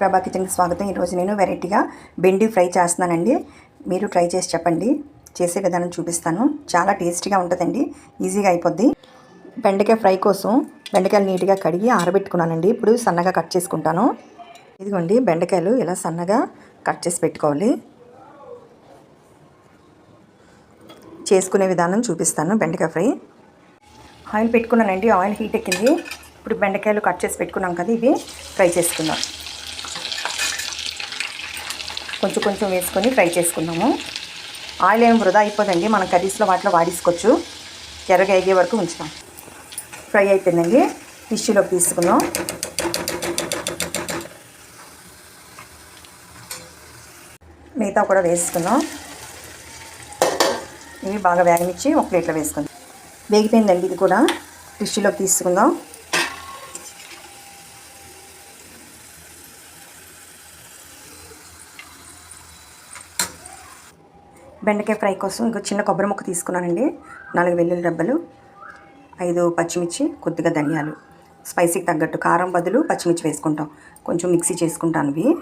ప్రభా కిచెన్కి స్వాగతం. ఈరోజు నేను వెరైటీగా బెండి ఫ్రై చేస్తున్నానండి. మీరు ట్రై చేసి చెప్పండి. చేసే విధానం చూపిస్తాను. చాలా టేస్టీగా ఉంటుందండి. ఈజీగా అయిపోద్ది. బెండకాయ ఫ్రై కోసం బెండకాయలు నీట్గా కడిగి ఆరబెట్టుకున్నానండి. ఇప్పుడు సన్నగా కట్ చేసుకుంటాను. ఇదిగోండి బెండకాయలు ఇలా సన్నగా కట్ చేసి పెట్టుకోవాలి. చేసుకునే విధానం చూపిస్తాను బెండకాయ ఫ్రై. ఆయిల్ పెట్టుకున్నానండి. ఆయిల్ హీట్ ఎక్కింది. ఇప్పుడు బెండకాయలు కట్ చేసి పెట్టుకున్నాం కదా ఇవి. ఫ్రై చేసుకుందాం. కొంచెం కొంచెం వేసుకొని ఫ్రై చేసుకుందాము. ఆయిల్ ఏం వృధా అయిపోదండి. మనం కర్రీస్లో వాటిలో వాడేసుకోవచ్చు. ఎర్రగా ఎగే వరకు ఉంచుతాం. ఫ్రై అయిపోయిందండి. టిష్యూలో తీసుకుందాం. మిగతా కూడా వేసుకుందాం. ఇవి బాగా వేగనిచ్చి ఒక ప్లేట్లో వేసుకుందాం. వేగిపోయిందండి ఇది కూడా. టిష్యూలోకి తీసుకుందాం. బెండకాయ ఫ్రై కోసం ఇంకో చిన్న కొబ్బరి ముక్క తీసుకున్నానండి. నాలుగు వెల్లుల్లి రబ్బలు ఐదు పచ్చిమిర్చి కొద్దిగా ధనియాలు. స్పైసీకి తగ్గట్టు కారం బదులు పచ్చిమిర్చి వేసుకుంటాం. కొంచెం మిక్సీ చేసుకుంటాను ఇవి.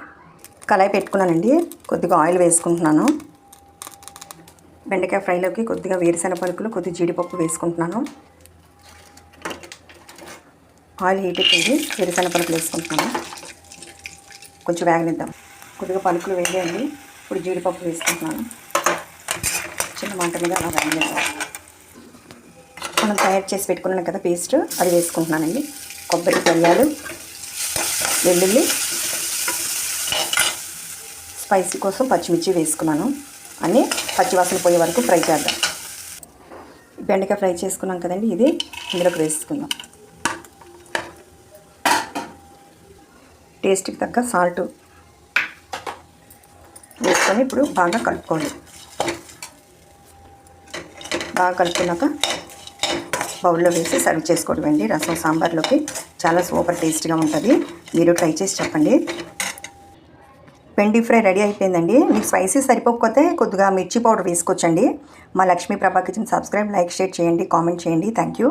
కళాయి పెట్టుకున్నానండి. కొద్దిగా ఆయిల్ వేసుకుంటున్నాను. బెండకాయ ఫ్రైలోకి కొద్దిగా వేరుశెన పలుకులు కొద్దిగా జీడిపప్పు వేసుకుంటున్నాను. ఆయిల్ హీట్ ఎక్కింది వేరుశెనగ పలుకులు వేసుకుంటున్నాను. కొంచెం వేగనిద్దాం. కొద్దిగా పలుకులు వేయండి ఇప్పుడు జీడిపప్పు వేసుకుంటున్నాను. చిన్న మంట మీద అలా మనం తయారు చేసి పెట్టుకున్నాం కదా పేస్ట్ అది వేసుకుంటున్నానండి. కొబ్బరి ధనియాలు వెల్లుల్లి స్పైసీ కోసం పచ్చిమిర్చి వేసుకున్నాను. అన్నీ పచ్చివాసన పోయే వరకు ఫ్రై చేద్దాం. బెండకాయ ఫ్రై చేసుకున్నాం కదండి ఇది ఇందులోకి వేసుకుందాం. టేస్ట్కి తగ్గ సాల్ట్ వేసుకొని ఇప్పుడు బాగా కలుపుకోండి. బాగా కలుపుకున్నాక బౌల్లో వేసి సర్వ్ చేసుకోవడం అండి రసం సాంబార్లోకి చాలా సూపర్ టేస్ట్గా ఉంటుంది. మీరు ట్రై చేసి చెప్పండి. పెండి ఫ్రై రెడీ అయిపోయిందండి. మీకు స్పైసీ సరిపోకపోతే కొద్దిగా మిర్చి పౌడర్ వేసుకోవచ్చండి. మా Lakshmi Prabha kitchen subscribe like share చేయండి కామెంట్ చేయండి. Thank you.